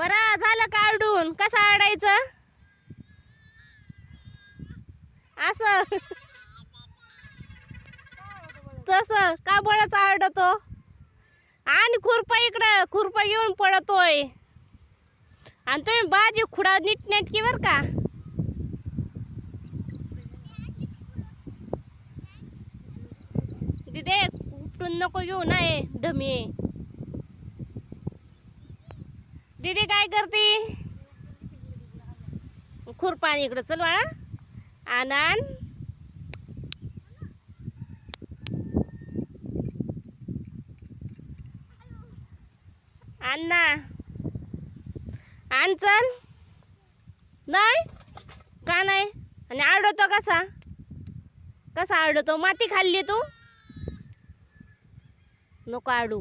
वरा झालं का कसं आडायचं असं. तस का बळच आडतो आणि खुरपा इकडं खुरपा घेऊन पडतोय. आणि तुम्ही बाजी खुडा नीटनेटकी बर का? दिदे उपटून नको घेऊ नाही ढमी. दीदी काय करते? खुरपाणी इकडं चल बाळा. आनंद. अण्णा. आण चल. नाही? का नाही? आणि आडवतो कसा? कसा आडवतो माती खाल्ली तू? नको आडू.